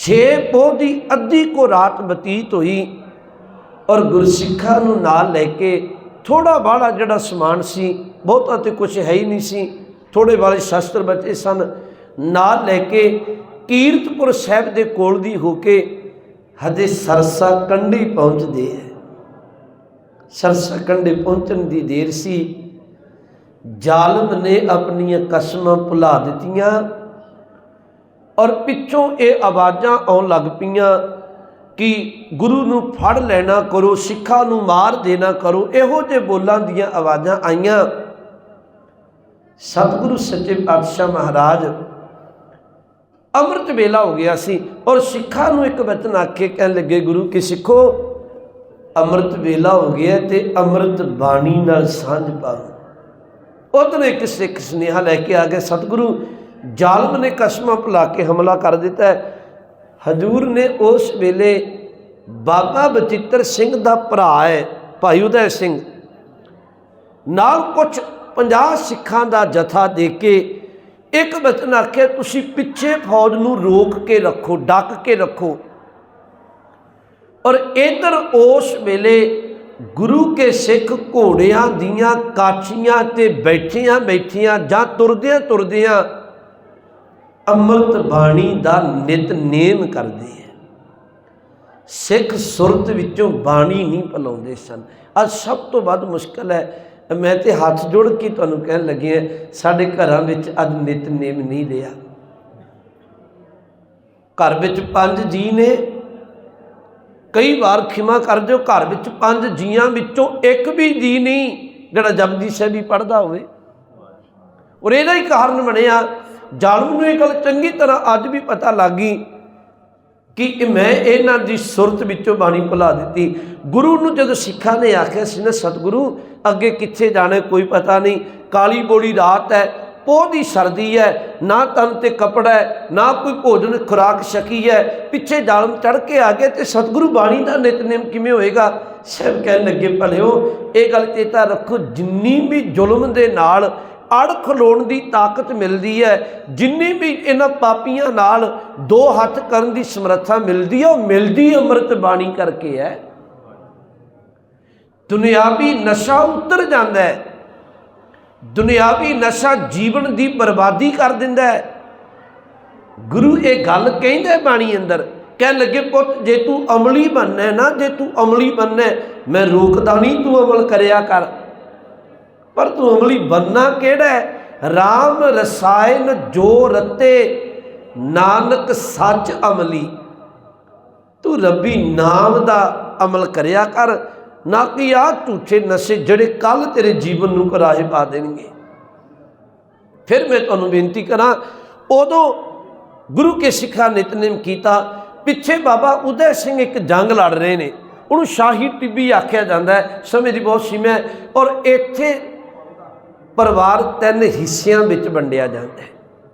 ਛੇ ਪੋਹ ਦੀ ਅੱਧੀ ਕੋ ਰਾਤ ਬਤੀਤ ਹੋਈ ਔਰ ਗੁਰਸਿੱਖਾਂ ਨੂੰ ਨਾਲ ਲੈ ਕੇ ਥੋੜਾ ਬਾੜਾ ਜਿਹੜਾ ਸਮਾਨ ਸੀ, ਬਹੁਤਾ ਤੇ ਕੁਝ ਹੈ ਹੀ ਨਹੀਂ ਸੀ ਥੋੜੇ ਵਾਲੇ ਸ਼ਸਤਰ ਬਚੇ ਸਨ। ਨਾਲ ਲੈ ਕੇ ਕੀਰਤਪੁਰ ਸਾਹਿਬ ਦੇ ਕੋਲ ਦੀ ਹੋ ਕੇ ਹਜੇ ਸਰਸਾ ਕੰਢੀ ਪਹੁੰਚਦੇ ਹੈ। ਸਰਸਾ ਕੰਢੇ ਪਹੁੰਚਣ ਦੀ ਦੇਰ ਸੀ। ਜ਼ਾਲਮ ਨੇ ਆਪਣੀਆਂ ਕਸਮਾਂ ਭੁਲਾ ਦਿੱਤੀਆਂ। ਔਰ ਪਿੱਛੋਂ ਇਹ ਆਵਾਜ਼ਾਂ ਆਉਣ ਲੱਗ ਪਈਆਂ ਕਿ ਗੁਰੂ ਨੂੰ ਫੜ ਲੈਣਾ ਕਰੋ, ਸਿੱਖਾਂ ਨੂੰ ਮਾਰ ਦੇਣਾ ਕਰੋ, ਇਹੋ ਜਿਹੇ ਬੋਲਾਂ ਦੀਆਂ ਆਵਾਜ਼ਾਂ ਆਈਆਂ। ਸਤਿਗੁਰੂ ਸੱਚੇ ਪਾਤਸ਼ਾਹ ਮਹਾਰਾਜ ਅੰਮ੍ਰਿਤ ਵੇਲਾ ਹੋ ਗਿਆ ਸੀ ਔਰ ਸਿੱਖਾਂ ਨੂੰ ਇੱਕ ਵਚਨ ਆਖੇ ਕਹਿਣ ਲੱਗੇ, ਗੁਰੂ ਕਿ ਸਿੱਖੋ? ਅੰਮ੍ਰਿਤ ਵੇਲਾ ਹੋ ਗਿਆ ਤੇ ਅੰਮ੍ਰਿਤ ਬਾਣੀ ਨਾਲ ਸਾਂਝ ਪਾਓ ਉਧਰ ਇੱਕ ਸਿੱਖ ਸੁਨੇਹਾ ਲੈ ਕੇ ਆ ਗਿਆ, ਸਤਿਗੁਰੂ ਜ਼ਾਲਮ ਨੇ ਕਸਮਾਂ ਭੁਲਾ ਕੇ ਹਮਲਾ ਕਰ ਦਿੱਤਾ ਹੈ। ਹਜੂਰ ਨੇ ਉਸ ਵੇਲੇ ਬਾਬਾ ਬਚਿੱਤਰ ਸਿੰਘ ਦਾ ਭਰਾ ਹੈ, ਭਾਈ ਉਦੈ ਸਿੰਘ। ਨਾਲ ਕੁਝ 50 ਸਿੱਖਾਂ ਦਾ ਜਥਾ ਦੇ ਕੇ ਇੱਕ ਬਚਨ ਆਖਿਆ, ਤੁਸੀਂ ਪਿੱਛੇ ਫੌਜ ਨੂੰ ਰੋਕ ਕੇ ਰੱਖੋ, ਡੱਕ ਕੇ ਰੱਖੋ। ਔਰ ਇਧਰ ਉਸ ਵੇਲੇ ਗੁਰੂ ਕੇ ਸਿੱਖ ਘੋੜਿਆਂ ਦੀਆਂ ਕਾਛੀਆਂ ਤੇ ਬੈਠੀਆਂ ਬੈਠੀਆਂ ਜਾਂ ਤੁਰਦਿਆਂ ਤੁਰਦਿਆਂ ਅੰਮ੍ਰਿਤ ਬਾਣੀ ਦਾ ਨਿਤਨੇਮ ਕਰਦੇ ਹੈ ਸਿੱਖ ਸੁਰਤ ਵਿੱਚੋਂ ਬਾਣੀ ਨਹੀਂ ਭਲਾਉਂਦੇ ਸਨ। ਅੱਜ ਸਭ ਤੋਂ ਵੱਧ ਮੁਸ਼ਕਲ ਹੈ। ਮੈਂ ਤੇ ਹੱਥ ਜੋੜ ਕੇ ਤੁਹਾਨੂੰ ਕਹਿਣ ਲੱਗਿਆ ਸਾਡੇ ਘਰਾਂ ਵਿੱਚ ਅੱਜ ਨਿਤਨੇਮ ਨਹੀਂ ਰਿਹਾ। ਘਰ ਵਿੱਚ ਪੰਜ ਜੀ ਨੇ। ਕਈ ਵਾਰ ਖਿਮਾ ਕਰ ਦਿਓ, ਘਰ ਵਿੱਚ ਪੰਜ ਜੀਆਂ ਵਿੱਚੋਂ ਇੱਕ ਵੀ ਜੀ ਨਹੀਂ, ਜਿਹੜਾ ਜਪਜੀ ਸਾਹਿਬ ਵੀ ਪੜਦਾ ਹੋਵੇ। ਔਰ ਇਹਦਾ ਹੀ ਕਾਰਨ ਬਣਿਆ ਜ਼ਾਲਮ ਨੂੰ ਇਹ ਗੱਲ ਚੰਗੀ ਤਰ੍ਹਾਂ ਅੱਜ ਵੀ ਪਤਾ ਲੱਗ ਗਈ ਕਿ ਮੈਂ ਇਹਨਾਂ ਦੀ ਸੁਰਤ ਵਿੱਚੋਂ ਬਾਣੀ ਭੁਲਾ ਦਿੱਤੀ। ਗੁਰੂ ਨੂੰ ਜਦੋਂ ਸਿੱਖਾਂ ਨੇ ਆਖਿਆ ਸੀ ਨਾ, ਸਤਿਗੁਰੂ, ਅੱਗੇ ਕਿੱਥੇ ਜਾਣਾ ਕੋਈ ਪਤਾ ਨਹੀਂ। ਕਾਲੀ ਬੋੜੀ ਰਾਤ ਹੈ, ਪੋਹ ਦੀ ਸਰਦੀ ਹੈ, ਨਾ ਤਨ ਤੇ ਕਪੜਾ ਹੈ, ਨਾ ਕੋਈ ਭੋਜਨ ਖੁਰਾਕ ਸ਼ਕੀ ਹੈ। ਪਿੱਛੇ ਜ਼ਾਲਮ ਚੜ ਕੇ ਆ ਗਏ ਤੇ ਸਤਿਗੁਰੂ ਬਾਣੀ ਦਾ ਨਿਤਨੇਮ ਕਿਵੇਂ ਹੋਏਗਾ? ਸਭ ਕਹਿਣ ਲੱਗੇ, ਭਲਿਓ, ਇਹ ਗੱਲ ਚੇਤਾ ਰੱਖੋ, ਜਿੰਨੀ ਵੀ ਜ਼ੁਲਮ ਦੇ ਨਾਲ ਅੜ ਖਲੋਣ ਦੀ ਤਾਕਤ ਮਿਲਦੀ ਹੈ। ਜਿੰਨੀ ਵੀ ਇਹਨਾਂ ਪਾਪੀਆਂ ਨਾਲ ਦੋ ਹੱਥ ਕਰਨ ਦੀ ਸਮਰੱਥਾ ਮਿਲਦੀ ਹੈ, ਉਹ ਮਿਲਦੀ ਅੰਮ੍ਰਿਤ ਬਾਣੀ ਕਰਕੇ ਹੈ। ਦੁਨਿਆਵੀ ਨਸ਼ਾ ਉਤਰ ਜਾਂਦਾ ਹੈ। ਦੁਨਿਆਵੀ ਨਸ਼ਾ ਜੀਵਨ ਦੀ ਬਰਬਾਦੀ ਕਰ ਦਿੰਦਾ ਹੈ। ਗੁਰੂ ਇਹ ਗੱਲ ਕਹਿੰਦਾ ਬਾਣੀ ਅੰਦਰ ਕਹਿ ਲੱਗੇ, ਪੁੱਤ, ਜੇ ਤੂੰ ਅਮਲੀ ਬਣਨਾ ਨਾ, ਜੇ ਤੂੰ ਅਮਲੀ ਬਣਨਾ ਮੈਂ ਰੋਕਦਾ ਨਹੀਂ, ਤੂੰ ਅਮਲ ਕਰਿਆ ਕਰ। ਪਰ ਤੂੰ ਅਮਲੀ ਬੰਨਾ ਕਿਹੜਾ ਹੈ? RAM ਰਸਾਇਨ ਜੋ ਰਤੇ, ਨਾਨਕ ਸੱਚ ਅਮਲੀ। ਤੂੰ ਰੱਬੀ ਨਾਮ ਦਾ ਅਮਲ ਕਰਿਆ ਕਰ, ਨਾ ਕਿ ਆ ਝੂਠੇ ਨਸ਼ੇ ਜਿਹੜੇ ਕੱਲ ਤੇਰੇ ਜੀਵਨ ਨੂੰ ਕਰਾਹੇ ਪਾ ਦੇਣਗੇ। ਫਿਰ ਮੈਂ ਤੁਹਾਨੂੰ ਬੇਨਤੀ ਕਰਾਂ, ਉਦੋਂ ਗੁਰੂ ਕੇ ਸਿੱਖਾਂ ਨਿਤਨੇਮ ਕੀਤਾ, ਪਿੱਛੇ ਬਾਬਾ ਉਦੈ ਸਿੰਘ ਇੱਕ ਜੰਗ ਲੜ ਰਹੇ ਨੇ। ਉਹਨੂੰ ਸ਼ਾਹੀ ਟਿੱਬੀ ਆਖਿਆ ਜਾਂਦਾ ਹੈ, ਸਮੇਂ ਦੀ ਬਹੁਤ ਸੀਮਾ ਹੈ ਔਰ ਇੱਥੇ ਪਰਿਵਾਰ ਤਿੰਨ ਹਿੱਸਿਆਂ ਵਿੱਚ ਵੰਡਿਆ ਜਾਂਦਾ ਹੈ।